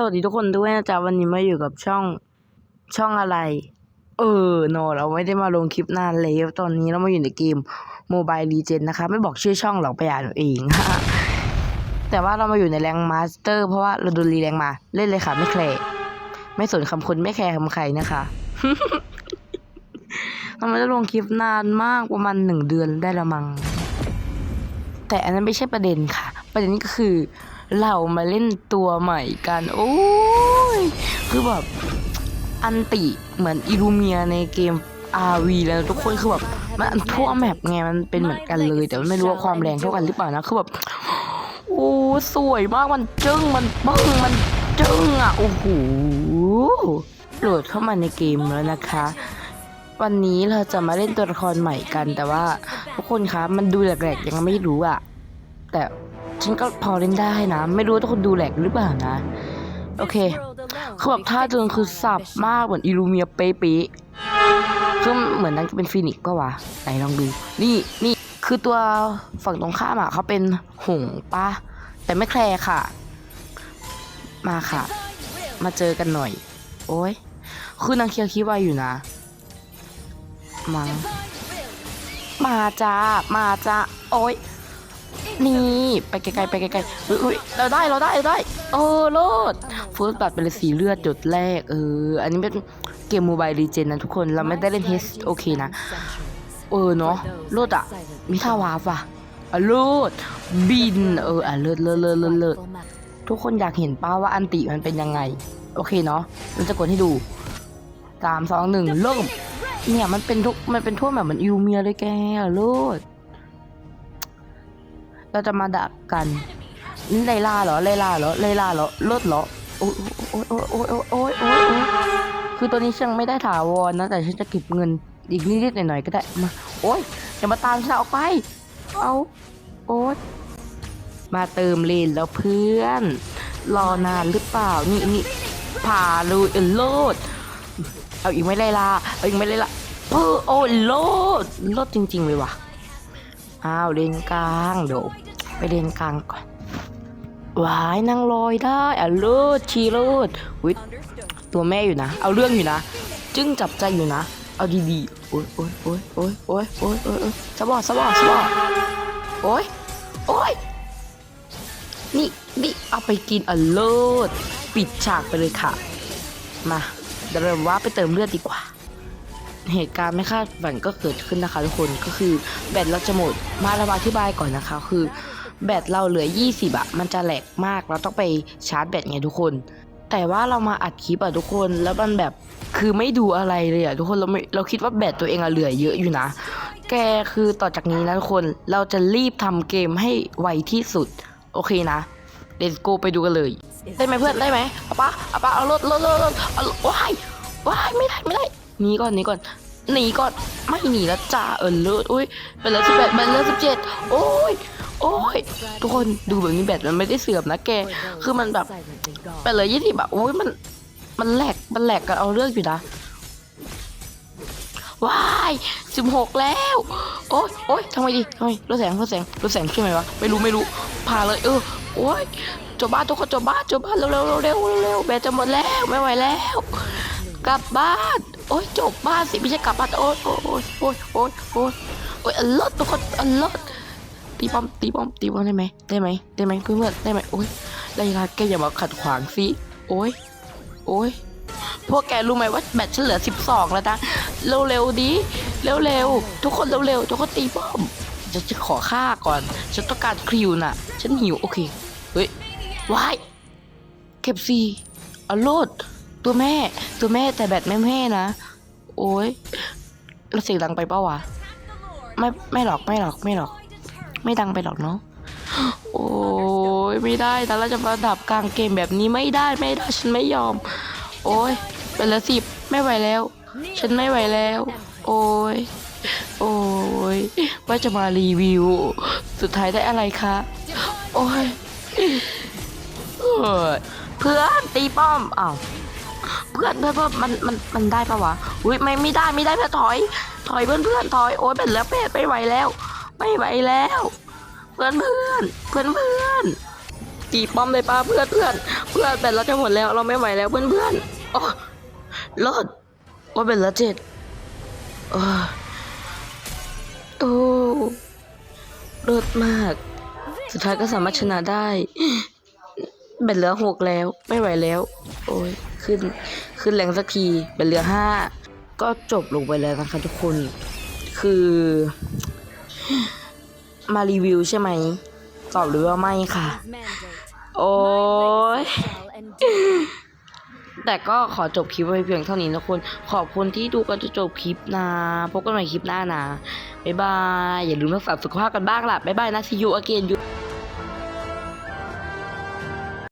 สวัสดีทุกคนด้วยนะจ๊ะวันนี้มาอยู่กับช่องช่องอะไร เออโนเราไม่ได้มาลงคลิปนานแล้วตอนนี้เรามาอยู่ในเกม Mobile Legends นะคะ ไม่บอกชื่อช่องหรอกไปอ่านเอาเองแต่ว่าเรามาอยู่ในแรงมาสเตอร์เพราะว่าเราโดนรีแรงมาเล่นเลยค่ะ ไม่แคร์ไม่สนคำคนไม่แคร์คำใครนะคะเราไม่ได้ลงคลิปนานมากประมาณหนึ่งเดือนได้ละมัง แต่อันนั้นไม่ใช่ประเด็นค่ะ ประเด็นก็คือ เรามาเล่นตัวใหม่กัน โอ้ย คือแบบ อันติเหมือนอิลูเมียในเกม RV แล้วทุกคนคือแบบมันทั่วแมปไงมันเป็นเหมือนกันเลย แต่ไม่รู้ว่าความแรงเท่ากันหรือเปล่านะ คือแบบ โอ้สวยมากมันจึ้งมันปึ้งมันจึ้งอะ โอ้โหโหลดเข้ามาในเกมแล้วนะคะ วันนี้เราจะมาเล่นตัวละครใหม่กัน แต่ว่าทุกคนคะมันดูแหลกๆยังไม่รู้อะ แต่ ฉันก็พอเล่นได้นะ ไม่รู้ว่าทุกคนดูแหลกหรือเปล่านะ โอเคคือแบบท่าเดินคือสับมากเหมือนอิลูเมียเป๊ะคือเหมือนนั่นจะเป็นฟินิกก็วะไหนลองดู นี่นี่คือตัวฝั่งตรงข้ามอะเขาเป็นหงปะแต่ไม่แคร์ค่ะ มาค่ะ มาเจอกันหน่อย โอ้ยคือนางเคียวคิดว่าอยู่นะมังมาจ้ามาจ้าโอ้ย นี่ไปไกลๆไปไกลๆอุ๊ยเราได้เราได้เราได้เออโลดฟูดบัตเป็นสีเลือดหยดแรกเอออันนี้เป็นเกมโมบายลีเจนนะทุกคนเราไม่ได้เล่นเฮสโอเคนะ เออเนาะโลดอะมีท่าวาฟอะอะโลดบินเอออะเลิศเลิศเลิศเลิศเลิศทุกคนอยากเห็นป้าว่าอันติมันเป็นยังไง โอเคเนาะเราจะกดให้ดูสามสองหนึ่งเริ่มเนี่ยมันเป็นทุกมันเป็นทั่วแบบเหมือนอิวเมียเลยแกอะโลด เราจะมาดักกันไล่ล่าเหรอไล่ล่าเหรอไล่ล่าเหรอลดเหรอโอ้ยโอโอโอโอคือตัวนี้ฉันไม่ได้ถาวรนะ แต่ฉันจะเก็บเงินอีกนิดหน่อยก็ได้มาโอ้ยอย่ามาตามฉันออกไป เอาโอ๊ยมาเติมเลนแล้วเพื่อน รอนานหรือเปล่านี่นี่ผ่าลูยโลด เอาอีกไม่ได้ล่ะเอาอีกไม่ได้ละเพอโอ้ยโลดโลดจริงๆเลยว่ะ อ้าวเลนกลางเดี๋ยวไปเลนกลางก่อนวายนั่งลอยได้อะลิดชีเลิศวิตัวแม่อยู่นะ เอาเรื่องอยู่นะ จึงจับใจอยู่นะ เอาดีๆโอ้ยโอ้ยโอ้ยโอ้ยโอ้ยโอ้ยโอ้ยสบอสบอสบอโอ้ยโอ้ยนี่นี่เอาไปกินอะเลิดปิดฉากไปเลยค่ะ มาเดี๋ยวเราว่าไปเติมเลือดดีกว่า เหตุการณ์ไม่คาดฝันก็เกิดขึ้นนะคะทุกคนก็คือแบตเราจะหมดมาเรามาอธิบายก่อนนะคะ คือ แบตเราเหลือ 20อะมันจะแหลกมากเราต้องไปชาร์จแบตไงทุกคน แต่ว่าเรามาอัดคลิปอะทุกคนแล้วมันแบบคือไม่ดูอะไรเลยอะทุกคนเราไม่เราคิดว่าแบตตัวเองอะเหลือเยอะอยู่นะ แกคือต่อจากนี้นะทุกคนเราจะรีบทำเกมให้ไวที่สุด โอเคนะ let's go ไปดูกันเลย ได้ไหมเพื่อนได้ไหมเอาปะเอาปะเอารถรถรถรถเอาว้ายว้ายไม่ได้ไม่ได้ หนีก่อนหนีก่อนหนีก่อนไม่หนีแล้วจ้าเออเลิศอุ้ยเป็นแล้วสิบแปดเป็นแล้วสิบเจ็ดโอ้ยโอ้ยทุกคนดูแบบนี้แบตมันไม่ได้เสื่อมนะแก คือมันแบบไปเลยยี่สิบแบบโอ้ยมัน มันแหลกมันแหลกกันเอาเรื่องอยู่นะว้ายสิบหกแล้ว โอ้ยโอ้ยทำไมดีทำไมรถแสงรถแสงรถแสงใช่ไหมวะไม่รู้ไม่รู้พาเลยเออโอ้ยจบบ้านทุกคนจบบ้านจบบ้านเร็วเร็วเร็วเร็วเร็วแบตจะหมดแล้วไม่ไหวแล้ว กลับบ้าน โอ้ยจบบ้านสิไม่ใช่กลับบ้านโอ้ยโอ้ยโอ้ยโอ้ยโอ้ยโอ้ยอันเลิศทุกคนอันเลิศตีป้อมตีป้อมตีป้อมได้ไหมได้ไหมได้ไหมเพื่อนเพื่อนได้ไหมโอ้ยไรล่ะแกอย่ามาขัดขวางสิโอ้ยโอ้ยพวกแกรู้ไหมว่าแบตฉันเหลือสิบสองแล้วนะเร็วๆดีเร็วๆทุกคนเร็วๆทุกคนตีป้อมจะจะขอฆ่าก่อน ฉันต้องการคริวน่ะ ฉันหิวโอเคเฮ้ยวายเก็บซีอโลด ตัวแม่ ตัวแม่แต่แบตไม่แม่นะ โอ้ยเราเสียงดังไปเปล่าวะ ไม่ไม่หรอกไม่หรอกไม่หรอก ไม่ดังไปหรอกเนาะ โอ้ยไม่ได้แต่เราจะมาดับกลางเกมแบบนี้ไม่ได้ไม่ได้ฉันไม่ยอม โอ้ยเป็นละสิบไม่ไหวแล้ว ฉันไม่ไหวแล้ว โอ้ยโอ้ยว่าจะมารีวิว สุดท้ายได้อะไรคะ โอ้ยเพื่อนตีป้อมอ้าว พื่อนเพื่อนเพื่อนมันมันมันได้ปะวะอุ้ยไม่ไม่ได้ไม่ได้เพื่อนถอย ถอยเพื่อนเพื่อนถอยโอ้ยเป็นแล้วเป็ดไม่ไหวแล้ว ไม่ไหวแล้ว เพื่อนเพื่อนเพื่อนเพื่อนตีป้อมเลยป้าเพื่อนเพื่อนเพื่อนแบตเราจะหมดแล้วเราไม่ไหวแล้วเพื่อนเพื่อนโอ้รอดว่าเป็นละเจ็ดโอ้โอ้รอดมาก สุดท้ายก็สามารถชนะได้แบตเหลือหกแล้วไม่ไหวแล้ว โอ้ย ขึ้น ขึ้นแรงสักทีแบตเหลือห้าก็จบลงไปแล้วนะคะทุกคน คือ มารีวิวใช่ไหม ตอบหรือว่าไม่ค่ะ โอ้ยแต่ก็ขอจบคลิปไว้เพียงเท่านี้นะคุณขอบคุณที่ดูกันจนจบคลิปนะ พบกันใหม่คลิปหน้านะ บ๊ายบาย อย่าลืมรักษาสุขภาพกันบ้างล่ะ บ๊ายบายนะ see you again